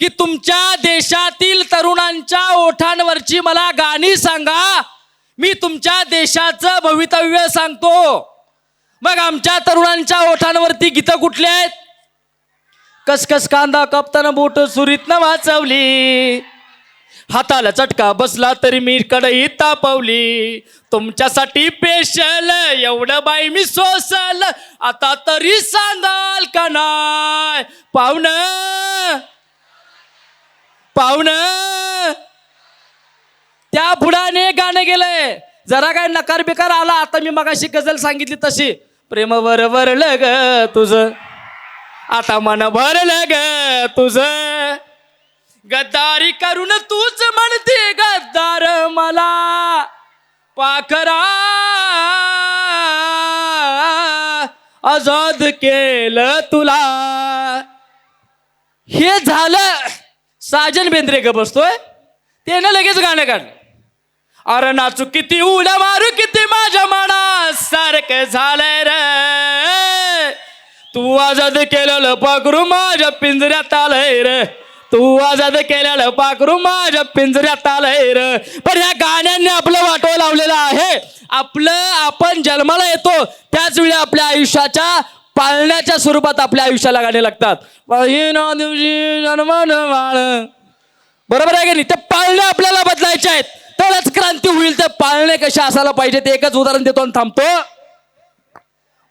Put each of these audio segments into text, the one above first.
की तुमच्या देशातील तरुणांच्या ओठांवरची मला गाणी सांगा. मी तुमच्या देशाचं भवितव्य सांगतो. मग आमच्या तरुणांच्या ओठांवरती गीतं कुठली आहेत? कसकस कांदा कापताना बोट सुरीतनं वाचवली. हाताला चटका बसला तरी मी कडई तापवली. तुमच्यासाठी पेशल एवढं बाई मी सोसल. आता तरी सांगाल का नाय पाहुणं! पाहुण! त्या बुडाने गाणं गेलंय. जरा काय नकार बिकार आला आता मी मगाशी गजल सांगितली तशी. प्रेम वर वरलं ग तुझं. आता मन भरलं ग तुझं. गद्दारी करून तूच म्हणते गद्दार मला. पाखरा. आजाद केलं तुला. हे झालं. साजन बेंद्रे ग बसतोय. त्यानं लगेच गाणं काढलं. अरे नाचू किती उड्या मारू किती माझ्या मना सारखं झालंय रे. तू आजाद केलेलं पाखरू माझ्या पिंजऱ्यात आलंय रे. तू आजाद केलेलं पाखरू माझ्या पिंजऱ्यात आलंय रे. पण ह्या गाण्यांनी आपलं वाटो लावलेलं आहे. आपलं आपण जन्माला येतो त्याच वेळी आपल्या आयुष्याच्या पाळण्याच्या स्वरूपात आपल्या आयुष्याला गाणे लागतात. दिवशी जन्मान वाळ. बरोबर आहे की नाही? ते पाळणे आपल्याला बदलायचे आहेत. तरच क्रांती होईल. ते पाळणे कसे असायला पाहिजे ते एकच उदाहरण देतो आणि थांबतो.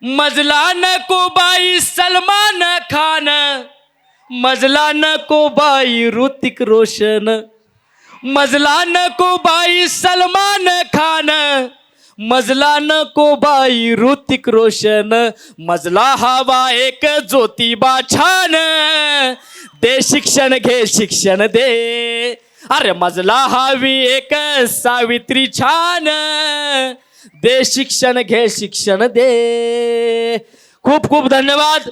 मजला नको बाई सलमान खान. मजला नको बाई ऋतिक रोशन. मजला नको बाई सलमान खान. मजला नको बाई ऋतिक रोशन मजला हवा एक ज्योतिबा छान दे शिक्षण घे शिक्षण दे. अरे मजला हवी एक सावित्री छान. दे शिक्षण घे शिक्षण दे. खूप खूप धन्यवाद.